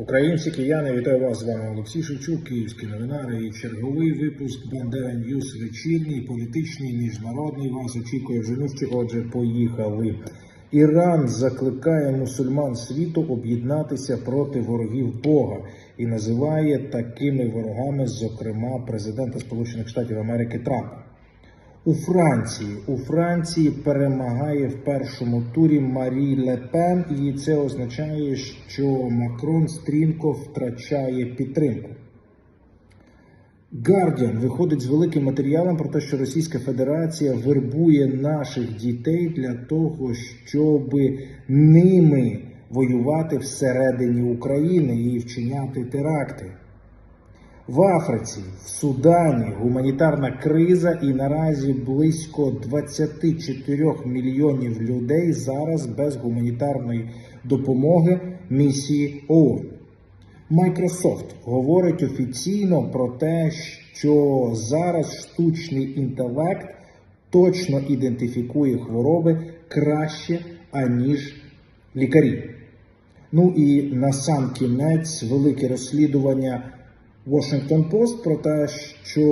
Українці, кияни, вітаю вас з вами Олексій Шевчук, Київські новинари і черговий випуск Бандера Ньюс вечірній, політичний, міжнародний. Вас очікує вже нижче. Отже, поїхали. Іран закликає мусульман світу об'єднатися проти ворогів Бога і називає такими ворогами, зокрема, президента Сполучених Штатів Америки Трампа. У Франції у Франції перемагає в першому турі Марі Ле Пен, і це означає, що Макрон стрімко втрачає підтримку. Guardian виходить з великим матеріалом про те, що Російська Федерація вербує наших дітей для того, щоб ними воювати всередині України і вчиняти теракти. В Африці, в Судані гуманітарна криза, і наразі близько 24 мільйонів людей зараз без гуманітарної допомоги місії ООН. Microsoft говорить офіційно про те, що зараз штучний інтелект точно ідентифікує хвороби краще, аніж лікарі. Ну і на сам кінець велике розслідування Washington Post про те, що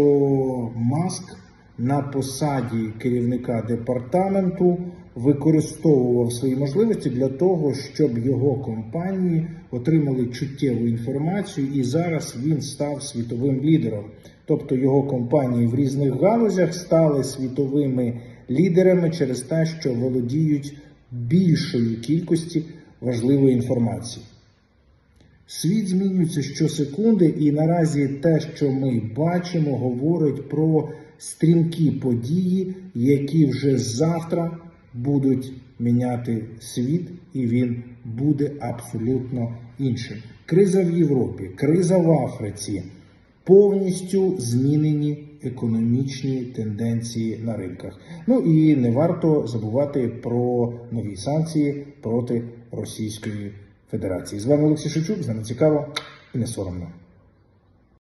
Маск на посаді керівника департаменту використовував свої можливості для того, щоб його компанії отримали чуттєву інформацію, і зараз він став світовим лідером. Тобто його компанії в різних галузях стали світовими лідерами через те, що володіють більшою кількості важливої інформації. Світ змінюється щосекунди, і наразі те, що ми бачимо, говорить про стрімкі події, які вже завтра будуть міняти світ, і він буде абсолютно іншим. Криза в Європі, криза в Африці, повністю змінені економічні тенденції на ринках. Ну і не варто забувати про нові санкції проти Російської Федерації. З вами Олексій Шевчук, з нами цікаво і не соромно.